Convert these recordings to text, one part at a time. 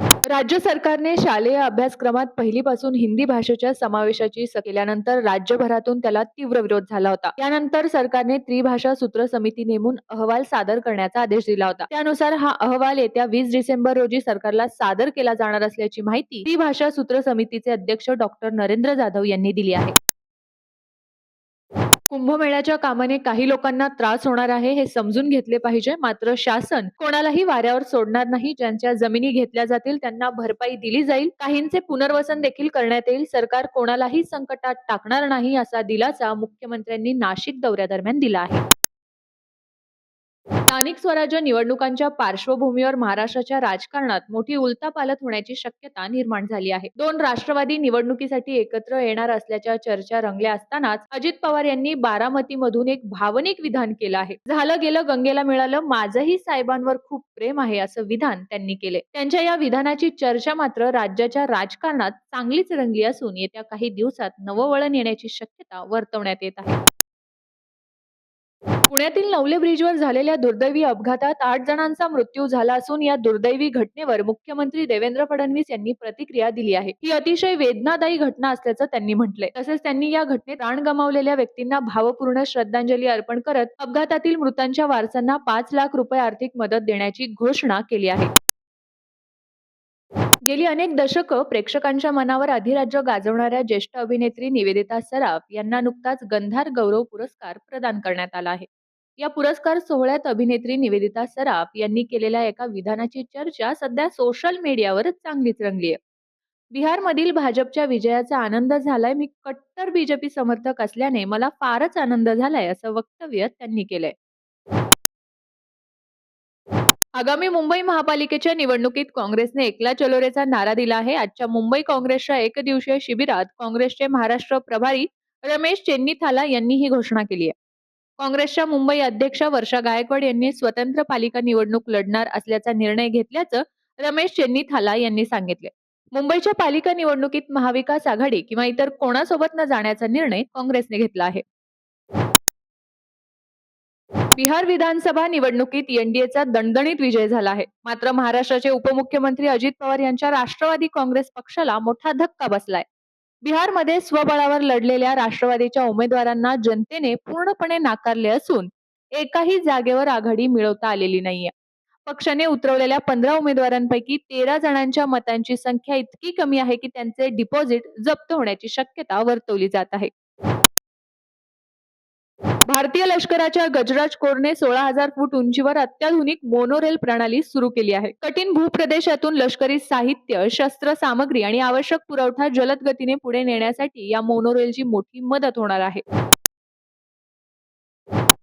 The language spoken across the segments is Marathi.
राज्य सरकारने शालेय अभ्यासक्रमात पहिलीपासून हिंदी भाषेच्या समावेशाची केल्यानंतर राज्यभरातून त्याला तीव्र विरोध झाला होता. त्यानंतर सरकारने त्रिभाषा सूत्र समिती नेमून अहवाल सादर करण्याचा आदेश दिला होता. त्यानुसार हा अहवाल येत्या वीस डिसेंबर रोजी सरकारला सादर केला जाणार असल्याची माहिती त्रिभाषा सूत्र समितीचे अध्यक्ष डॉक्टर नरेंद्र जाधव यांनी दिली आहे. कुंभमेळ्याच्या कामाने काही लोकांना त्रास होणार आहे हे समजून घेतले पाहिजे. मात्र शासन कोणालाही वाऱ्यावर सोडणार नाही. ज्यांच्या जमिनी घेतल्या जातील त्यांना भरपाई दिली जाईल. काहींचे पुनर्वसन देखील करण्यात येईल. सरकार कोणालाही संकटात टाकणार नाही असा दिलासा मुख्यमंत्र्यांनी नाशिक दौऱ्यादरम्यान दिला आहे. स्थानिक स्वराज्य निवडणुकांच्या पार्श्वभूमीवर महाराष्ट्राच्या राजकारणात मोठी उलथापालथ होण्याची शक्यता निर्माण झाली आहे. दोन राष्ट्रवादी निवडणुकीसाठी एकत्र येणार असल्याच्या चर्चा रंगल्या असतानाच अजित पवार यांनी बारामतीमधून एक भावनिक विधान केलं आहे. झालं गेलं गंगेला मिळालं माझंही साहेबांवर खूप प्रेम आहे असं विधान त्यांनी केले त्यांच्या या विधानाची चर्चा मात्र राज्याच्या राजकारणात चांगलीच रंगली असून येत्या काही दिवसात नववळण येण्याची शक्यता वर्तवण्यात येत आहे. पुण्यातील नवले ब्रिजवर झालेल्या दुर्दैवी अपघातात आठ जणांचा मृत्यू झाला असून या दुर्दैवी घटनेवर मुख्यमंत्री देवेंद्र फडणवीस यांनी प्रतिक्रिया दिली आहे. ही अतिशय वेदनादायी घटना असल्याचं त्यांनी म्हटलंय. तसेच त्यांनी या घटनेत प्राण गमावलेल्या व्यक्तींना भावपूर्ण श्रद्धांजली अर्पण करत अपघातातील मृतांच्या वारसांना पाच लाख रुपये आर्थिक मदत देण्याची घोषणा केली आहे. गेली अनेक दशकं प्रेक्षकांच्या मनावर अधिराज्य गाजवणाऱ्या ज्येष्ठ अभिनेत्री निवेदिता सराफ यांना नुकताच गंधार गौरव पुरस्कार प्रदान करण्यात आला आहे. या पुरस्कार सोहळ्यात अभिनेत्री निवेदिता सराफ यांनी केलेल्या एका विधानाची चर्चा सध्या सोशल मीडियावर चांगलीच रंगली आहे. बिहारमधील भाजपच्या विजयाचा आनंद झालाय मी कट्टर बीजेपी समर्थक असल्याने मला फारच आनंद झालाय असं वक्तव्य त्यांनी केलंय. आगामी मुंबई महापालिकेच्या निवडणुकीत काँग्रेसने एकला चलोरेचा नारा दिला आहे. आजच्या मुंबई काँग्रेसच्या एकदिवसीय शिबिरात काँग्रेसचे महाराष्ट्र प्रभारी रमेश चेन्नीथाला यांनी ही घोषणा केली आहे. काँग्रेसच्या मुंबई अध्यक्षा वर्षा गायकवाड यांनी स्वतंत्र पालिका निवडणूक लढणार असल्याचा निर्णय घेतल्याचं रमेश चेन्नीथाला यांनी सांगितले. मुंबईच्या पालिका निवडणुकीत महाविकास आघाडी किंवा इतर कोणासोबत न जाण्याचा निर्णय काँग्रेसने घेतला आहे. बिहार विधानसभा निवडणुकीत एनडीएचा दणदणीत विजय झाला आहे. मात्र महाराष्ट्राचे उपमुख्यमंत्री अजित पवार यांच्या राष्ट्रवादी काँग्रेस पक्षाला मोठा धक्का बसलाय. बिहारमध्ये स्वबळावर लढलेल्या राष्ट्रवादीच्या उमेदवारांना जनतेने पूर्णपणे नाकारले असून एकाही जागेवर आघाडी मिळवता आलेली नाहीये. पक्षाने उतरवलेल्या पंधरा उमेदवारांपैकी तेरा जणांच्या मतांची संख्या इतकी कमी आहे की त्यांचे डिपॉझिट जप्त होण्याची शक्यता वर्तवली जात आहे. भारतीय लष्कराच्या गजराज कोरने सोळा हजार फूट उंचीवर अत्याधुनिक मोनोरेल प्रणाली सुरू केली आहे. कठीण भूप्रदेशातून लष्करी साहित्य शस्त्र सामग्री आणि आवश्यक पुरवठा जलद गतीने पुढे नेण्यासाठी या मोनोरेलची मोठी मदत होणार आहे.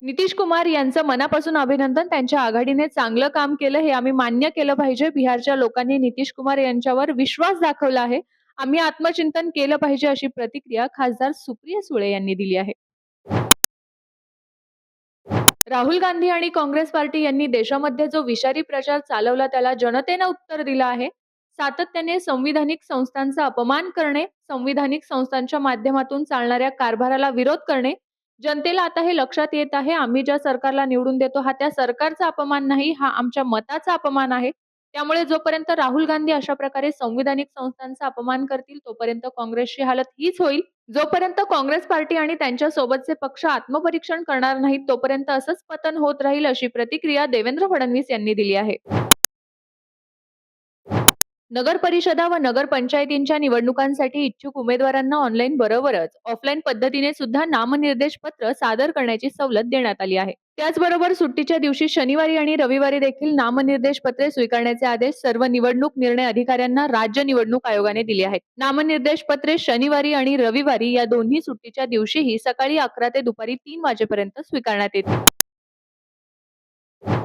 नितीश कुमार यांचं मनापासून अभिनंदन. त्यांच्या आघाडीने चांगलं काम केलं हे आम्ही मान्य केलं पाहिजे. बिहारच्या लोकांनी नितीश कुमार यांच्यावर विश्वास दाखवला आहे. आम्ही आत्मचिंतन केलं पाहिजे अशी प्रतिक्रिया खासदार सुप्रिया सुळे यांनी दिली आहे. राहुल गांधी आणि काँग्रेस पार्टी यांनी देशामध्ये जो विषारी प्रचार चालवला त्याला जनतेनं उत्तर दिलं आहे. सातत्याने संविधानिक संस्थांचा अपमान करणे संविधानिक संस्थांच्या माध्यमातून चालणाऱ्या कारभाराला विरोध करणे जनतेला आता हे लक्षात येत आहे आम्ही ज्या सरकारला निवडून देतो हा त्या सरकारचा अपमान नाही हा आमच्या मताचा अपमान आहे. त्यामुळे जोपर्यंत राहुल गांधी अशा प्रकारे संविधानिक संस्थांचा अपमान करतील तोपर्यंत काँग्रेसची हालत हीच होईल. जोपर्यंत काँग्रेस पार्टी आणि त्यांच्या सोबतचे पक्ष आत्मपरीक्षण करणार नाहीत तोपर्यंत असंच पतन होत राहील अशी प्रतिक्रिया देवेंद्र फडणवीस यांनी दिली आहे. नगर परिषदा व नगर पंचायतींच्या निवडणुकांसाठी इच्छुक उमेदवारांना ऑनलाईन बरोबरच ऑफलाईन पद्धतीने सुद्धा नामनिर्देश पत्र सादर करण्याची सवलत देण्यात आली आहे. त्याचबरोबर सुट्टीच्या दिवशी शनिवारी आणि रविवारी देखील नामनिर्देश पत्रे स्वीकारण्याचे आदेश सर्व निवडणूक निर्णय अधिकाऱ्यांना राज्य निवडणूक आयोगाने दिले आहेत. नामनिर्देश पत्रे शनिवारी आणि रविवारी या दोन्ही सुट्टीच्या दिवशीही सकाळी अकरा ते दुपारी तीन वाजेपर्यंत स्वीकारण्यात येतील.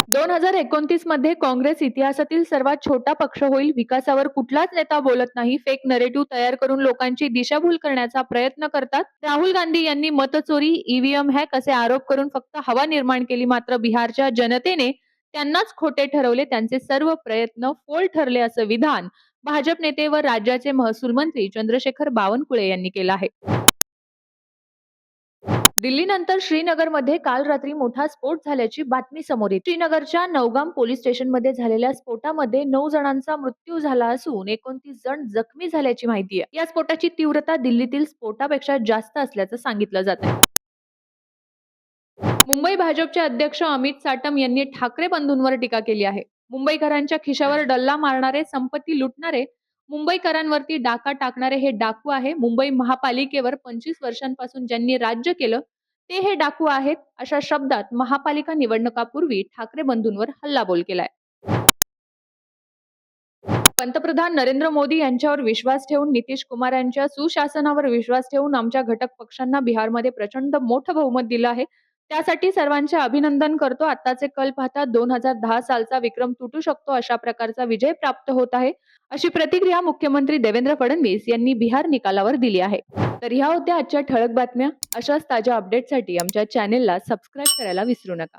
दोन हजार एकोणतीसमध्ये काँग्रेस इतिहासातील सर्वात छोटा पक्ष होईल. विकासावर कुठलाच नेता बोलत नाही. फेक नरेटिव्ह तयार करून लोकांची दिशाभूल करण्याचा प्रयत्न करतात. राहुल गांधी यांनी मतचोरी ईव्हीएम हॅक असे आरोप करून फक्त हवा निर्माण केली. मात्र बिहारच्या जनतेने त्यांनाच खोटे ठरवले. त्यांचे सर्व प्रयत्न फोल ठरले असं विधान भाजप नेते व राज्याचे महसूल मंत्री चंद्रशेखर बावनकुळे यांनी केलं आहे. दिल्लीनंतर श्रीनगरमध्ये काल रात्री मोठा स्फोट झाल्याची बातमी समोर येते. श्रीनगरच्या नौगाम पोलीस स्टेशनमध्ये झालेल्या स्फोटामध्ये नऊ जणांचा मृत्यू झाला असून एकोणतीस जण जखमी झाल्याची माहिती आहे. या स्फोटाची तीव्रता दिल्लीतील स्फोटापेक्षा जास्त असल्याचं सांगितलं जात आहे. मुंबई भाजपचे अध्यक्ष अमित साटम यांनी ठाकरे बंधूंवर टीका केली आहे. मुंबईकरांच्या खिशावर डल्ला मारणारे संपत्ती लुटणारे मुंबईकरांवरती डाका टाकणारे हे डाकू आहे. मुंबई महापालिकेवर पंचवीस वर्षांपासून ज्यांनी राज्य केलं ते हे डाकू आहेत अशा शब्दात महापालिका निवडणुकापूर्वी ठाकरे बंधूंवर हल्लाबोल केलाय. पंतप्रधान नरेंद्र मोदी यांच्यावर विश्वास ठेवून नितीश कुमार यांच्या सुशासनावर विश्वास ठेवून आमच्या घटक पक्षांना बिहारमध्ये प्रचंड मोठं बहुमत दिलं आहे. त्यासाठी सर्वांचे अभिनंदन करतो. आताचे कल पाहता दोन हजार दहा सालचा विक्रम तुटू शकतो अशा प्रकारचा विजय प्राप्त होत आहे. अशी प्रतिक्रिया मुख्यमंत्री देवेंद्र फडणवीस यांनी बिहार निकालावर दिली आहे. तर ह्या होत्या आजच्या ठळक बातम्या. अशाच ताज्या अपडेटसाठी आमच्या चॅनेलला सबस्क्राईब करायला विसरू नका.